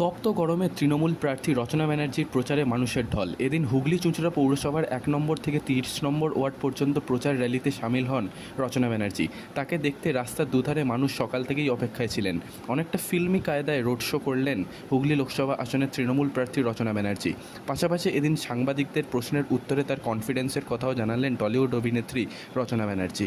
তপ্ত গরমে তৃণমূল প্রার্থী রচনা ব্যানার্জির প্রচারে মানুষের ঢল। এদিন হুগলি চুঁচুড়া পৌরসভার এক নম্বর থেকে তিরিশ নম্বর ওয়ার্ড পর্যন্ত প্রচার র্যালিতে সামিল হন রচনা ব্যানার্জি। তাকে দেখতে রাস্তার দুধারে মানুষ সকাল থেকেই অপেক্ষায় ছিলেন। অনেকটা ফিল্মি কায়দায় রোড শো করলেন হুগলি লোকসভা আসনের তৃণমূল প্রার্থী রচনা ব্যানার্জি। পাশাপাশি এদিন সাংবাদিকদের প্রশ্নের উত্তরে তার কনফিডেন্সের কথাও জানালেন টলিউড অভিনেত্রী রচনা ব্যানার্জি।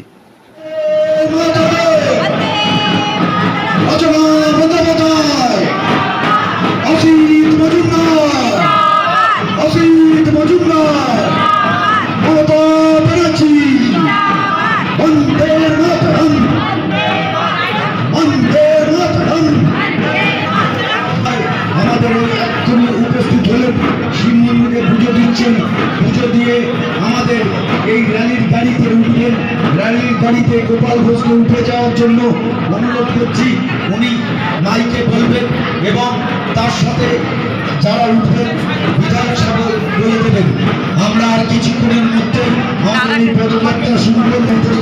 যারা উঠবেন সাহেব বলে দেবেন আমরা আর কিছুক্ষণের মধ্যে পদযাত্রা শুরু করতে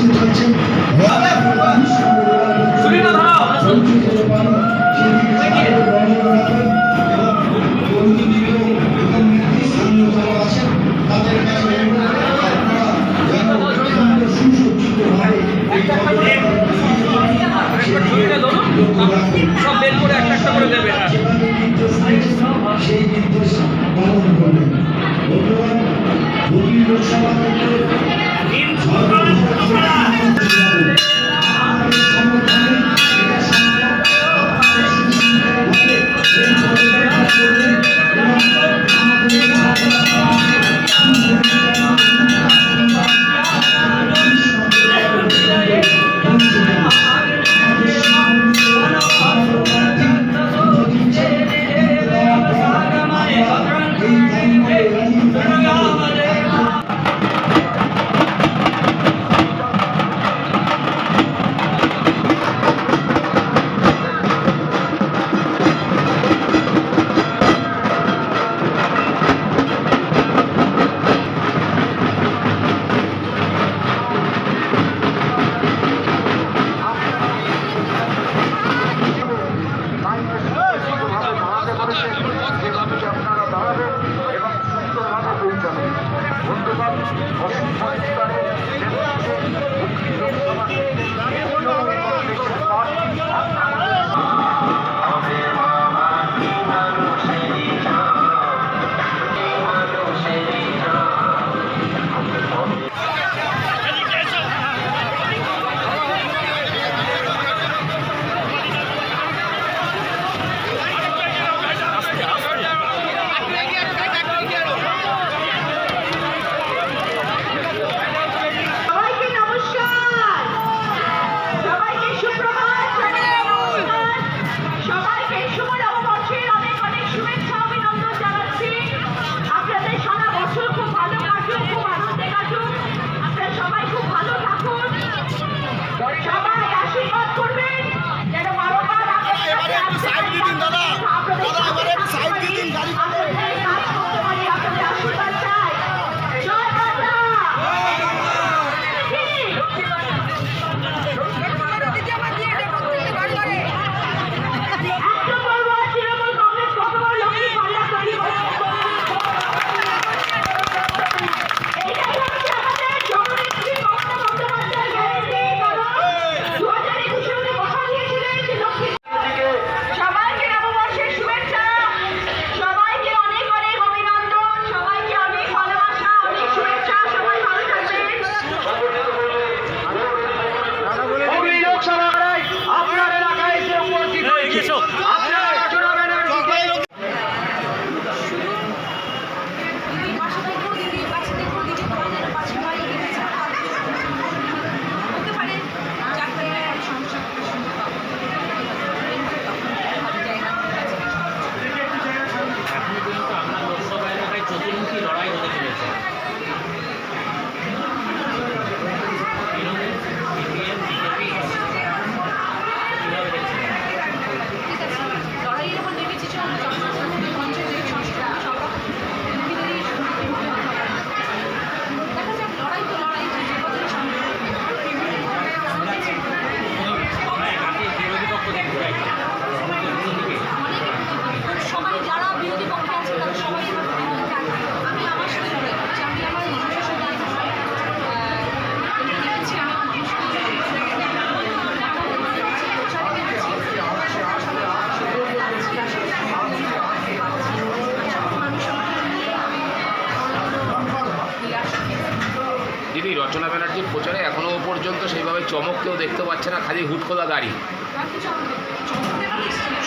কেউ দেখতে পাচ্ছে না, খালি হুট খোলা গাড়ি।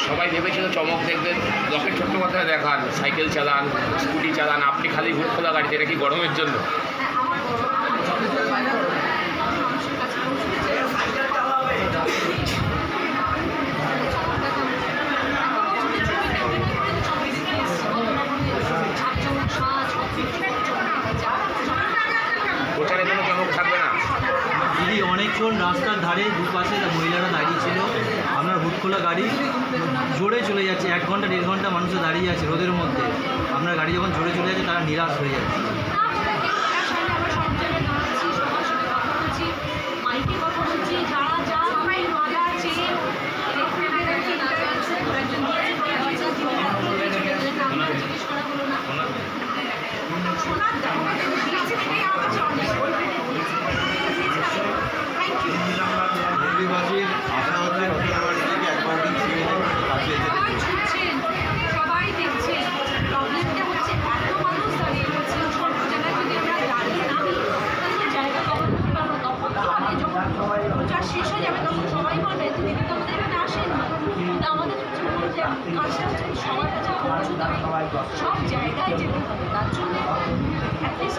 সবাই ভেবেছিল চমক দেখবেন লকেট কথায় দেখান, সাইকেল চালান, স্কুটি চালান, আপনি খালি হুট খোলা গাড়িতে কি গরমের জন্য? গাড়ি জোরে চলে যাচ্ছে, এক ঘণ্টা, দেড় ঘণ্টা মানুষ দাঁড়িয়ে আছে রোদের মধ্যে। আপনার গাড়ি যখন জোরে চলে যাচ্ছে, তারা নিরাশ হয়ে যাচ্ছে।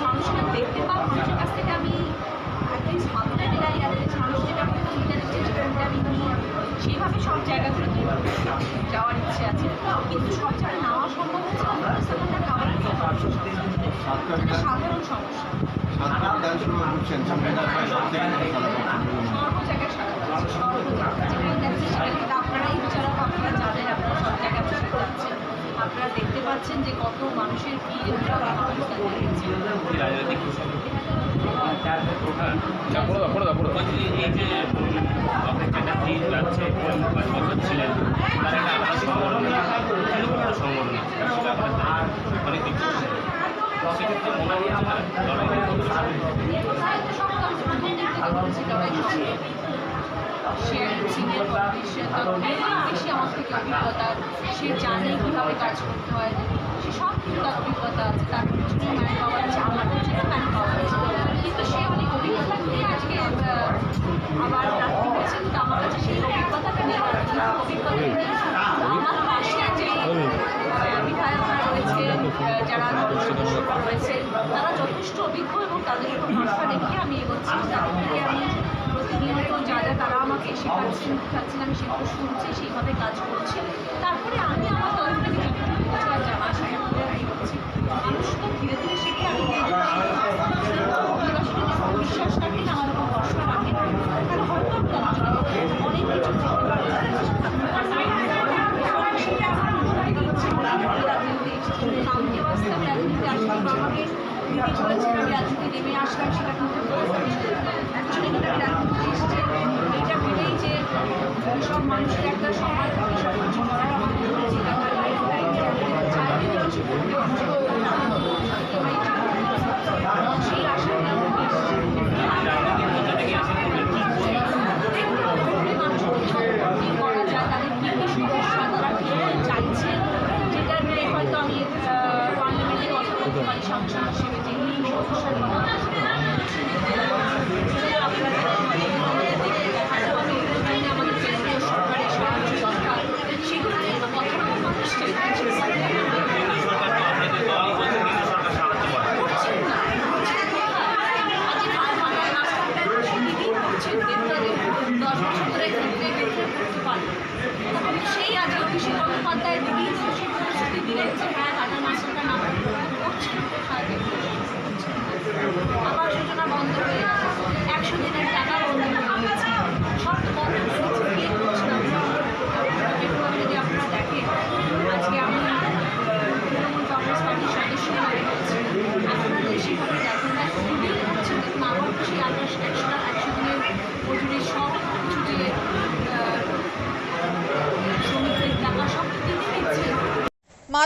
মানুষকে দেখতে পাবো মানুষের কাছ থেকে আমি ভাবতে গেলাই অ্যাটলিস্ট মানুষ যেটা সুবিধা দিচ্ছে সেটা আমি সেইভাবে সব জায়গাগুলোতে যাওয়ার ইচ্ছে আছে। কিন্তু সব জায়গায় নেওয়া সম্ভব হচ্ছে সেখানটা সাধারণ সমস্যা। সর্ব জায়গায় সারা সর্ব জায়গায় যেখানে যাচ্ছে সেখানে কিন্তু আপনারাই বিচারক আপনারা জানেন। আপনারা দেখতে পাচ্ছেন যে কত মানুষের ভিড় কত মানুষ দাঁড়িয়ে রয়েছে। যা করে দাও করে দাও করে দাও এই যে আপনার যেটা ভিড় লাগছে পাঁচ বছর ছিলেন তার একটা আলাদা সংগঠন এরকম একটা সংগঠন আছে সেটা আপনার অনেক কিছু সেক্ষেত্রে মনে হচ্ছে না লড়াইটা কত সে সিনিয়র পলিটিশিয়ান তার অনেক আমার থেকে অভিজ্ঞতা সে জানে কীভাবে কাজ করতে হয় সে সব কিছু অভিজ্ঞতা আছে তার ম্যান পাওয়ার আছে আমার ম্যান পাওয়ার কিন্তু সে অনেক অভিজ্ঞতা নিয়ে আজকে আবার কাছে সেই অভিজ্ঞতাটা নেই অভিজ্ঞতা নেই আমার পাশে যে বিধায়করা রয়েছে যারা সদস্যরা রয়েছে তারা যথেষ্ট অভিজ্ঞ এবং তাদের উপর ভরসা রেখে আমি এগোচ্ছি। তাদের থেকে আমি প্রতিনিয়ত যা যা তারা আমাকে শেখাচ্ছেন শেখাচ্ছেন আমি সেগুলো শুনছি সেইভাবে কাজ করছি তারপরে আমি আমার তরফ থেকে যতটুকু কিছু আর জানা সেটা আমি করছি মানুষ তো ধীরে ধীরে শিখে আমি বিশ্বাস রাখেন আমার ভরসা রাখেন তাহলে হয়তো অনেক কিছু আমার আমাকে রাজনীতি নেমে আসলাম সেটা কিন্তু ভেবেই যে সব মানুষের একটা থাকে সব কিছু করার পারছি সেই আশা চাইছে যেটা নিয়ে হয়তো আমি পার্লামেন্টে কথা বলতে পারি এই সমস্যার কথা আমাদের কেন্দ্রীয় সরকারের সাহায্য দরকার সেগুলো নিয়ে তো কথা বলার মানুষ চাইছে সরকার তো আপনাদের দলই বলছে কেন্দ্র সরকার সাহায্য করে করছেন না করছেন কোথায়? আজকে ভাই বাংলার রাস্তাঘাটে প্রতিদিন হচ্ছে বেতনে দশ বছর ধরে ক্ষেত্রে ক্ষেত্রে করতে পারে তখন সেই আজ অভিষেক বন্দ্যোপাধ্যায় দিদি তো সেই পরিস্থিতি দিলেন যে হ্যাঁ টাটার মাস্টারটা না করছেন কোথায় আবার যোজনা বন্ধ হয়ে গেছে একশো দিনের টাকা বন্ধ হয়ে গেছে সব তো বন্ধ হয়ে গেছে কে করছে না এরপর যদি আপনারা দেখেন আজকে আমি তৃণমূল কংগ্রেস পার্টির সদস্য হয়ে গেছি আপনারা সেভাবে দেখেন না খুবই হচ্ছে দেখুন আবার তো সেই আঠাশ একশো একশো দিনের মজুরির সব কিছু যে আহ, শ্রমিকদের টাকা সব দিতে দিচ্ছে